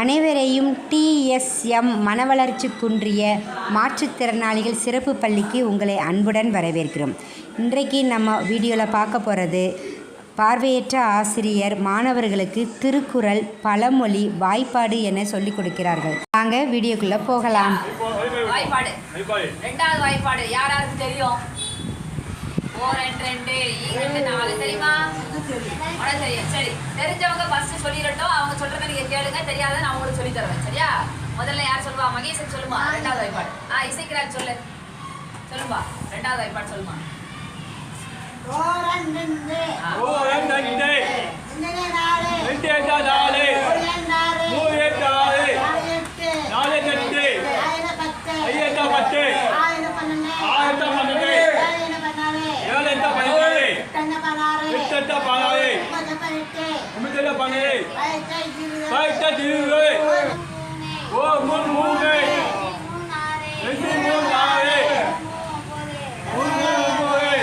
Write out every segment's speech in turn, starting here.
அனைவரையும் டிஎஸ்எம் மனவளர்ச்சி குன்றிய மாற்றுத்திறனாளிகள் சிறப்பு பள்ளிக்கு உங்களை அன்புடன் வரவேற்கிறோம். இன்றைக்கு நம்ம வீடியோவில் பார்க்க போகிறது பார்வையற்ற ஆசிரியர் மாணவர்களுக்கு திருக்குறள் பழமொழி வாய்ப்பாடு என சொல்லிக் கொடுக்கிறார்கள். வாங்க வீடியோக்குள்ளே போகலாம். வாய்ப்பாடு. ரெண்டாவது வாய்ப்பாடு. யார் யாருக்கு தெரியும்? தெரியுமா தெரியும். சரி. தெரிஞ்சவங்க ஃபர்ஸ்ட் சொல்லிடட்டும் அவங்க சொல்றதை நீங்க கேளுங்க. தெரியாத நான் உங்களுக்கு சொல்லி தருவேன் சரியா? முதல்ல யார் சொல்லுவா? மகேசன் சொல்லுமா? ரெண்டாவது வாய்ப்பாடு ஆ இசைக்கிறார் சொல்லு. சொல்லுமா ரெண்டாவது வாய்ப்பாடு சொல்லுமா. ஆ. ஓ ரெண்டு ரெண்டு ரெண்டு எட்டா நாலு மூணு எட்டா பன்னெண்டு பதினெட்டா இருபது ஓ மூணு மூணு. ரெண்டு மூணு நாலு. மூணு மூணு ஒன்பது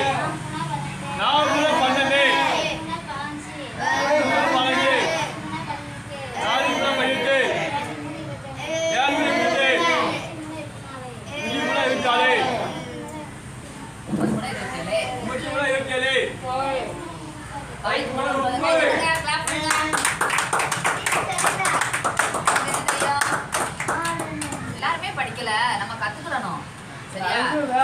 நாலு மூணு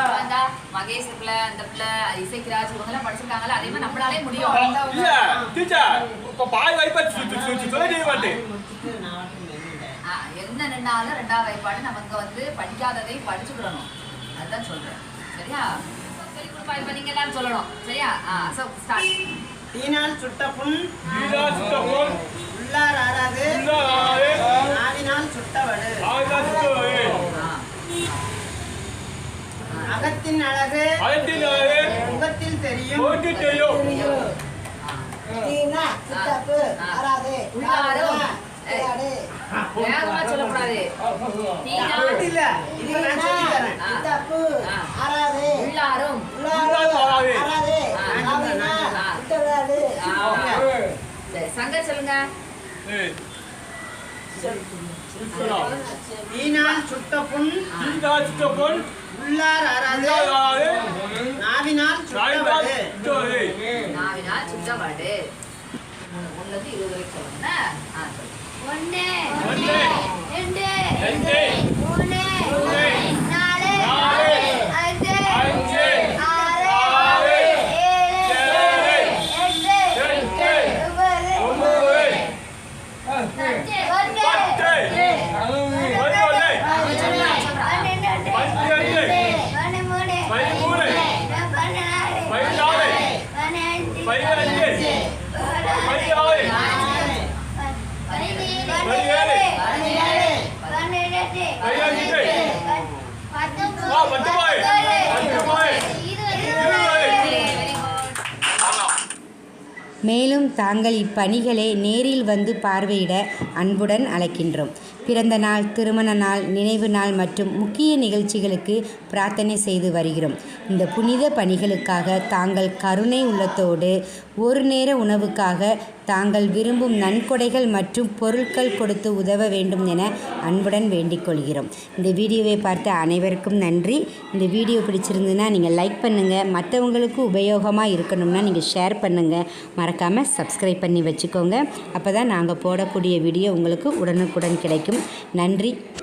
சரியா வந்தா மகேஷ் பிள்ளை அந்த பிள்ளை இசைக்கிராஜ் இவங்க எல்லாம் படிச்சிருக்காங்கல்ல அதே மாதிரி நம்மளாலே முடியும். இல்ல டீச்சர் இப்ப பாய் வைப்பா சொல்ல மாட்டேன் ஆ, என்ன நின்னாலும் ரெண்டாவது வாய்ப்பாடு நமக்கு வந்து படிக்காததை படிச்சுக்கிடணும். அதுதான் சொல்றேன். சரியா? சொல்லி கொடுப்பா இப்ப நீங்க எல்லாரும் சொல்லணும். சரியா? சோ ஸ்டார்ட் தீனால் சுட்ட புண். வீடா சுத்தப்போன் உள்ளார் ஆறாது. அகத்தின் அழகு. ஆயிரத்தி ஆறு முகத்தில் தெரியும். போட்டு தெரியும். சொல்லக்கூடாது. தீனால் இல்ல இது நான் சொல்லி தரேன் ஆ. உள்ளாரும். சங்கர் சொல்லுங்க. தீனால் சுட்ட புண் உள்ளார் நாவினால் சுட்டவடு. சுத்தவரு நாவினால் சுத்தவாடு ஒண்ணுல இருந்து இருபது வரைக்கும் ரெண்டு ரெண்டு. மேலும் தாங்கள் இப்பணிகளை நேரில் வந்து பார்வையிட அன்புடன் அழைக்கின்றோம். பிறந்த நாள் திருமண நாள் நினைவு நாள் மற்றும் முக்கிய நிகழ்ச்சிகளுக்கு பிரார்த்தனை செய்து வருகிறோம். இந்த புனித பணிகளுக்காக தாங்கள் கருணை உள்ளத்தோடு ஒரு நேர உணவுக்காக தாங்கள் விரும்பும் நன்கொடைகள் மற்றும் பொருட்கள் கொடுத்து உதவ வேண்டும் என அன்புடன் வேண்டிக் கொள்கிறோம். இந்த வீடியோவை பார்த்த அனைவருக்கும் நன்றி. இந்த வீடியோ பிடிச்சிருந்துன்னா நீங்கள் லைக் பண்ணுங்கள் மற்றவங்களுக்கு உபயோகமாக இருக்கணும்னா நீங்கள் ஷேர் பண்ணுங்கள் மறக்காமல் சப்ஸ்கிரைப் பண்ணி வச்சுக்கோங்க. அப்போ தான் நாங்கள் போடக்கூடிய வீடியோ உங்களுக்கு உடனுக்குடன் கிடைக்கும். நன்றி.